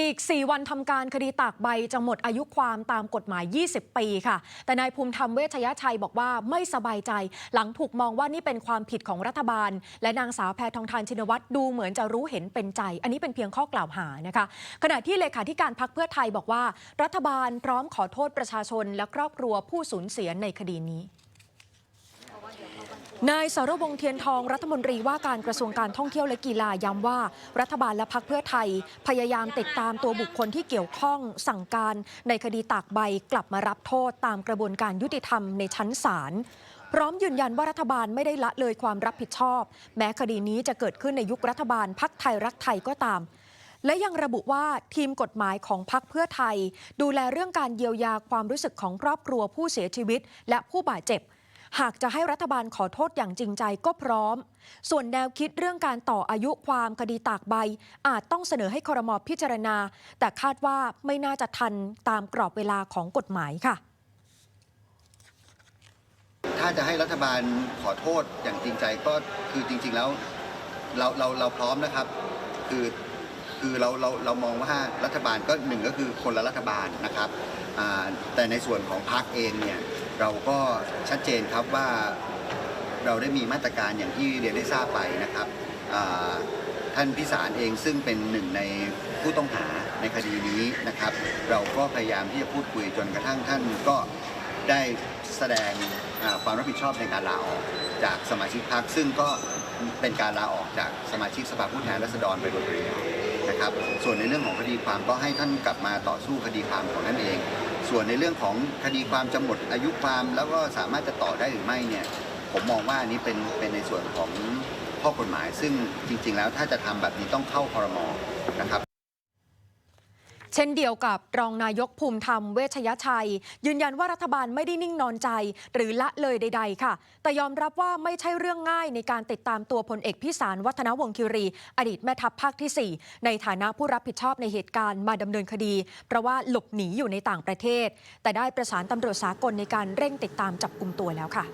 อีก 4 วันทำการคดีตากใบจะหมดอายุความตามกฎหมาย 20 ปีค่ะ แต่นายภูมิธรรมเวชยชัยบอกว่าไม่สบายใจ หลังถูกมองว่านี่เป็นความผิดของรัฐบาล และนางสาวแพทองทานชินวัตรดูเหมือนจะรู้เห็นเป็นใจ อันนี้เป็นเพียงข้อกล่าวหานะคะ ขณะที่เลขาธิการพักเพื่อไทยบอกว่า รัฐบาลพร้อมขอโทษประชาชนและครอบครัวผู้สูญเสียในคดีนี้ นายสรวงเทียนทองรัฐมนตรีว่าการกระทรวงการท่องเที่ยวและกีฬาย้ำว่า รัฐบาลและพักเพื่อไทย พยายามติดตามตัวบุคคลที่เกี่ยวข้องสั่งการในคดีตากใบกลับมารับโทษตามกระบวนการยุติธรรมในชั้นศาลพร้อมยืนยันว่ารัฐบาลไม่ได้ละเลยความรับผิดชอบ แม้คดีนี้จะเกิดขึ้นในยุครัฐบาลพักไทยรักไทยก็ตาม และยังระบุว่าทีมกฎหมายของพักเพื่อไทย ดูแลเรื่องการเยียวยาความรู้สึกของครอบครัวผู้เสียชีวิต และผู้บาดเจ็บ หากจะให้รัฐบาลขอโทษอย่างจริงใจก็พร้อม ส่วนแนวคิดเรื่องการต่ออายุความคดีตากใบ อาจต้องเสนอให้ครมพิจารณา แต่คาดว่าไม่น่าจะทันตามกรอบเวลาของกฎหมายค่ะ ถ้าจะให้รัฐบาลขอโทษอย่างจริงใจก็คือจริง ๆแล้วเราเราเราพร้อมนะครับ คือ คือเราเราเรามองว่ารัฐบาลก็หนึ่งก็คือคนละรัฐบาลนะครับแต่ในส่วนของพรรคเองเนี่ยเราก็ชัดเจนครับว่าเราได้มีมาตรการอย่างที่เรียนได้ทราบไปนะครับท่านพิสารเองซึ่งเป็นหนึ่งในผู้ต้องหาในคดีนี้นะครับ เราก็พยายามที่จะพูดคุยจนกระทั่งท่านก็ได้แสดงความรับผิดชอบในการลาออกจากสมาชิกพรรคซึ่งก็เป็นการลาออกจากสมาชิกสภาผู้แทนราษฎรไปโดยปริยาย นะครับ ส่วนในเรื่องของคดีความก็ให้ท่านกลับมาต่อสู้คดีความของท่านเอง ส่วนในเรื่องของคดีความจะหมดอายุความแล้วก็สามารถจะต่อได้หรือไม่เนี่ยผมมองว่าอันนี้เป็นเป็นในส่วนของข้อกฎหมาย ซึ่งจริง ๆ แล้วถ้าจะทำแบบนี้ต้องเข้าคอรมอนะครับ เช่นเดียวกับรองนายกภูมิธรรมเวชยชัย ยืนยันว่ารัฐบาลไม่ได้นิ่งนอนใจ หรือละเลยใด ๆ ค่ะ แต่ยอมรับว่าไม่ใช่เรื่องง่ายในการติดตามตัวพลเอกพิสารวัฒนวงศ์คิรี อดีตแม่ทัพภาคที่ 4 ในฐานะผู้รับผิดชอบในเหตุการณ์มาดำเนินคดี เพราะว่าหลบหนีอยู่ในต่างประเทศ แต่ได้ประสานตำรวจสากลในการเร่งติดตามจับกลุ่มตัวแล้วค่ะ